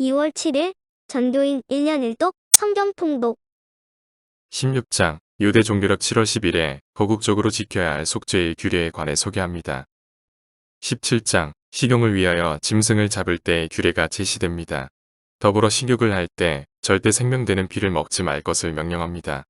2월 7일 전교인 1년 1독 성경 통독 16장 유대 종교력 7월 10일에 거국적으로 지켜야 할 속죄의 규례에 관해 소개합니다. 17장 식용을 위하여 짐승을 잡을 때 규례가 제시됩니다. 더불어 식욕을 할 때 절대 생명되는 피를 먹지 말 것을 명령합니다.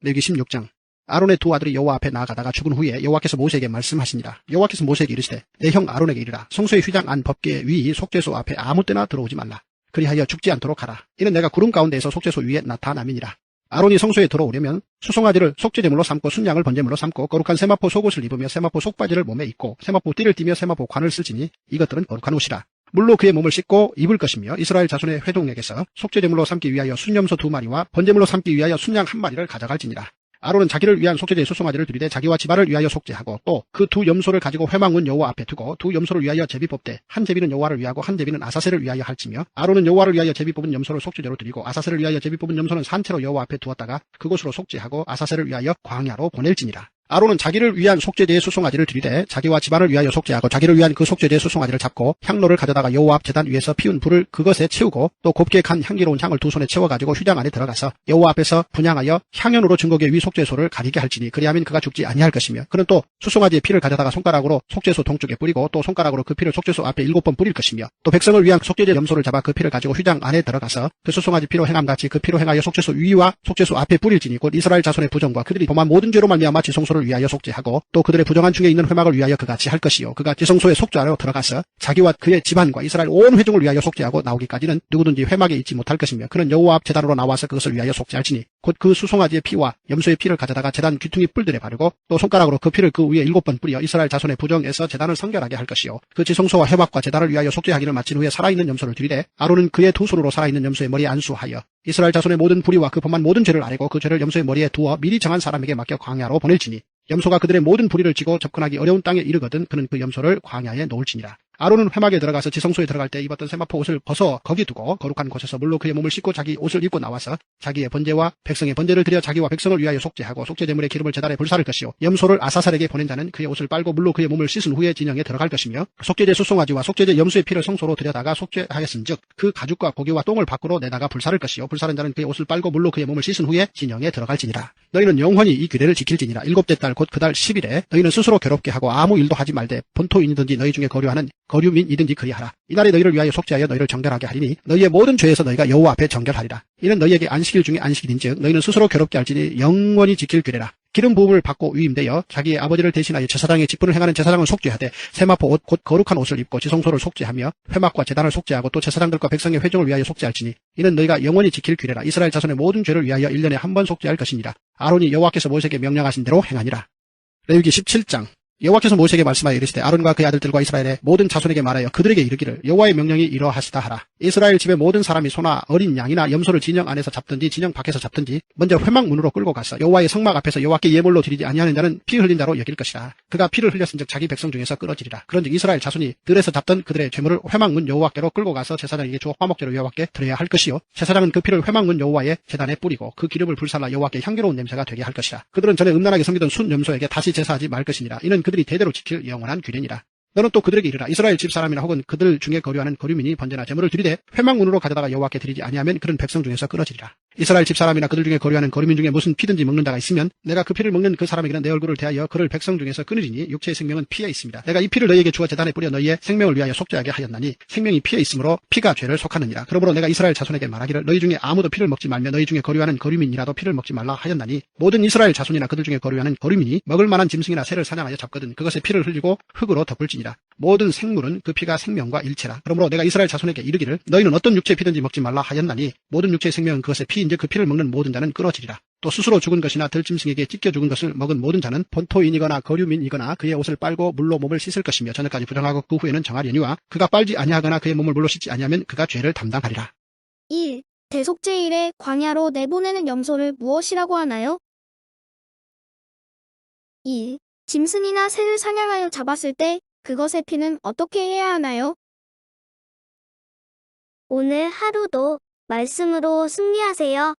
레기 16장 아론의 두 아들이 여호와 앞에 나아가다가 죽은 후에 여호와께서 모세에게 말씀하시니라. 여호와께서 모세에게 이르시되 내 형 아론에게 이르라. 성소의 휘장 안 법계 위 속죄소 앞에 아무 때나 들어오지 말라. 그리하여 죽지 않도록 하라. 이는 내가 구름 가운데에서 속죄소 위에 나타남이니라. 아론이 성소에 들어오려면 수송아지를 속죄제물로 삼고 순양을 번제물로 삼고 거룩한 세마포 속옷을 입으며 세마포 속바지를 몸에 입고 세마포 띠를 띠며 세마포 관을 쓸지니 이것들은 거룩한 옷이라. 물로 그의 몸을 씻고 입을 것이며 이스라엘 자손의 회동에게서 속죄제물로 삼기 위하여 순염소 두 마리와 번제물로 삼기 위하여 순양 한 마리를 가져갈지니라. 아론은 자기를 위한 속죄제의 수송아지를 드리되 자기와 집안을 위하여 속죄하고 또 그 두 염소를 가지고 회망문 여호와 앞에 두고 두 염소를 위하여 제비 뽑되 한 제비는 여호와를 위하고 한 제비는 아사셀을 위하여 할지며 아론은 여호와를 위하여 제비 뽑은 염소를 속죄제로 드리고 아사셀을 위하여 제비 뽑은 염소는 산채로 여호와 앞에 두었다가 그곳으로 속죄하고 아사셀을 위하여 광야로 보낼지니라. 아론은 자기를 위한 속죄제의 수송아지를 드리되 자기와 집안을 위하여 속죄하고 자기를 위한 그 속죄제의 수송아지를 잡고 향로를 가져다가 여호와 앞 제단 위에서 피운 불을 그것에 채우고 또 곱게 간 향기로운 향을 두 손에 채워가지고 휘장 안에 들어가서 여호와 앞에서 분양하여 향연으로 증거계 위 속죄소를 가리게 할지니 그리하면 그가 죽지 아니할 것이며 그는 또 수송아지의 피를 가져다가 손가락으로 속죄소 동쪽에 뿌리고 또 손가락으로 그 피를 속죄소 앞에 일곱 번 뿌릴 것이며 또 백성을 위한 속죄제 염소를 잡아 그 피를 가지고 휘장 안에 들어가서 그 수송아지 피로 행함같이 그 피로 행하여 속죄소 위와 속죄소 앞에 뿌릴지니 곧 이스라엘 자손의 부정과 그들이 범한 모든 죄로 말미암아 지성소를 위하여 속죄하고 또 그들의 부정한 중에 있는 회막을 위하여 그같이 할 것이요. 그가 지성소의 속죄하러 들어가서 자기와 그의 집안과 이스라엘 온 회중을 위하여 속죄하고 나오기까지는 누구든지 회막에 있지 못할 것이며 그는 여호와 앞 제단으로 나와서 그것을 위하여 속죄할지니 곧 그 수송아지의 피와 염소의 피를 가져다가 제단 귀퉁이 뿔들에 바르고 또 손가락으로 그 피를 그 위에 일곱 번 뿌려 이스라엘 자손의 부정에서 제단을 성결하게 할 것이요. 그 지성소와 회막과 제단을 위하여 속죄하기를 마친 후에 살아있는 염소를 드리되 아론은 그의 두 손으로 살아있는 염소의 머리에 안수하여 이스라엘 자손의 모든 불의와 그 범한 모든 죄를 아뢰고 그 죄를 염소의 머리에 두어 미리 정한 사람에게 맡겨 광야로 보낼지니 염소가 그들의 모든 불의를 지고 접근하기 어려운 땅에 이르거든 그는 그 염소를 광야에 놓을지니라. 아론은 회막에 들어가서 지성소에 들어갈 때 입었던 세마포 옷을 벗어 거기 두고 거룩한 곳에서 물로 그의 몸을 씻고 자기 옷을 입고 나와서 자기의 번제와 백성의 번제를 드려 자기와 백성을 위하여 속죄하고 속죄제물의 기름을 제단에 불사를 것이요. 염소를 아사살에게 보낸 자는 그의 옷을 빨고 물로 그의 몸을 씻은 후에 진영에 들어갈 것이며 속죄제 수송아지와 속죄제 염소의 피를 성소로 들여다가 속죄하였은즉 그 가죽과 고기와 똥을 밖으로 내다가 불사를 것이요. 불사른 자는 그의 옷을 빨고 물로 그의 몸을 씻은 후에 진영에 들어갈지니라. 너희는 영원히 이 규례를 지킬지니라. 일곱째 달 곧 그달 10일에 너희는 스스로 괴롭게 하고 아무 일도 하지 말되 본토인이든지 너희 중에 거류하는 거류민이든지 그리하라. 이날에 너희를 위하여 속죄하여 너희를 정결하게 하리니 너희의 모든 죄에서 너희가 여호와 앞에 정결하리라. 이는 너희에게 안식일 중에 안식일인즉 너희는 스스로 괴롭게 할지니 영원히 지킬 규례라. 기름 부음을 받고 위임되어 자기의 아버지를 대신하여 제사장의 직분을 행하는 제사장을 속죄하되 세마포 옷 곧 거룩한 옷을 입고 지성소를 속죄하며 회막과 제단을 속죄하고 또 제사장들과 백성의 회중을 위하여 속죄할지니 이는 너희가 영원히 지킬 규례라. 이스라엘 자손의 모든 죄를 위하여 1년에 한 번 속죄할 것이니라. 아론이 여호와께서 모세에게 명령하신 대로 행하니라. 레위기 17장 여호와께서 모세에게 말씀하여 이르시되 아론과 그의 아들들과 이스라엘의 모든 자손에게 말하여 그들에게 이르기를 여호와의 명령이 이러하시다 하라. 이스라엘 집의 모든 사람이 소나 어린 양이나 염소를 진영 안에서 잡든지 진영 밖에서 잡든지 먼저 회막 문으로 끌고 가서 여호와의 성막 앞에서 여호와께 예물로 드리지 아니하는 자는 피 흘린 자로 여길 것이라. 그가 피를 흘렸은즉 자기 백성 중에서 끌어지리라. 그런즉 이스라엘 자손이 들에서 잡던 그들의 죄물을 회막 문 여호와께로 끌고 가서 제사장에게 주어 화목제로 여호와께 드려야 할 것이요 제사장은 그 피를 회막 문 여호와의 제단에 뿌리고 그 기름을 불살라 여호와께 향기로운 냄새가 되게 할 것이라. 그들은 전에 음란하게 섬기던 순 염소에게 다시 제사하지 말 것이니라. 이는 그 들이 대대로 지킬 영원한 규례니라. 너는 또 그들에게 이르라 이스라엘 집 사람이나 혹은 그들 중에 거류하는 거류민이 번제나 제물을 드리되 회막문으로 가져다가 여호와께 드리지 아니하면 그런 백성 중에서 끊어지리라. 이스라엘 집 사람이나 그들 중에 거류하는 거류민 중에 무슨 피든지 먹는 자가 있으면 내가 그 피를 먹는 그 사람에게는 내 얼굴을 대하여 그를 백성 중에서 끊으리니 육체의 생명은 피에 있습니다. 내가 이 피를 너희에게 주어 제단에 뿌려 너희의 생명을 위하여 속죄하게 하였나니 생명이 피에 있으므로 피가 죄를 속하느니라. 그러므로 내가 이스라엘 자손에게 말하기를 너희 중에 아무도 피를 먹지 말며 너희 중에 거류하는 거류민이라도 피를 먹지 말라 하였나니 모든 이스라엘 자손이나 그들 중에 거류하는 거류민이 먹을 만한 짐승이나 새를 사냥하여 잡거든 그것의 피를 흘리고 흙으로 덮을지니라. 모든 생물은 그 피가 생명과 일체라. 그러므로 내가 이스라엘 자손에게 이르기를 너희는 어떤 육체의 피든지 먹지 말라 하였나니 모든 육체의 생명은 그것의 피 인즉 그 피를 먹는 모든 자는 끊어지리라. 또 스스로 죽은 것이나 들짐승에게 찢겨 죽은 것을 먹은 모든 자는 본토인이거나 거류민이거나 그의 옷을 빨고 물로 몸을 씻을 것이며 저녁까지 부정하고 그 후에는 정하려니와 그가 빨지 아니하거나 그의 몸을 물로 씻지 아니하면 그가 죄를 담당하리라. 1. 대속죄일에 광야로 내보내는 염소를 무엇이라고 하나요? 2. 짐승이나 새를 사냥하여 잡았을 때 그것의 피는 어떻게 해야 하나요? 오늘 하루도 말씀으로 승리하세요.